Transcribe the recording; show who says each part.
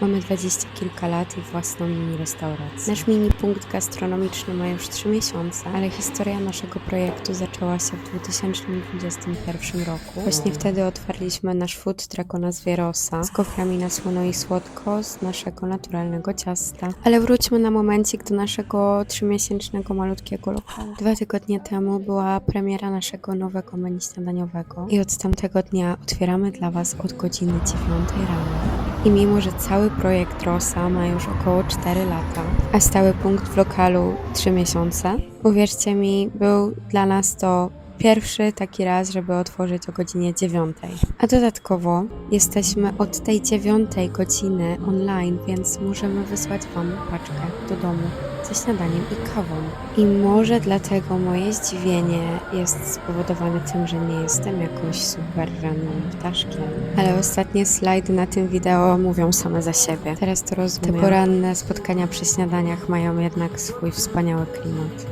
Speaker 1: Mamy dwadzieścia kilka lat i własną mini restaurację. Nasz mini punkt gastronomiczny ma już trzy miesiące, ale historia naszego projektu zaczęła się w 2021 roku. Właśnie wtedy otwarliśmy nasz food truck o nazwie Rosa z goframi na słono i słodko z naszego naturalnego ciasta. Ale wróćmy na momencik do naszego trzymiesięcznego malutkiego lokalu. Dwa tygodnie temu była premiera naszego nowego menu śniadaniowego i od tamtego dnia otwieramy dla Was od godziny 9 rano. I mimo, że cały projekt Rosa ma już około 4 lata, a stały punkt w lokalu 3 miesiące, uwierzcie mi, był dla nas to pierwszy taki raz, żeby otworzyć o godzinie 9. A dodatkowo jesteśmy od tej 9 godziny online, więc możemy wysłać Wam paczkę do domu ze śniadaniem i kawą. I może dlatego moje zdziwienie jest spowodowane tym, że nie jestem jakoś super rannym ptaszkiem. Ale ostatnie slajdy na tym wideo mówią same za siebie. Teraz to rozumiem. Te poranne spotkania przy śniadaniach mają jednak swój wspaniały klimat.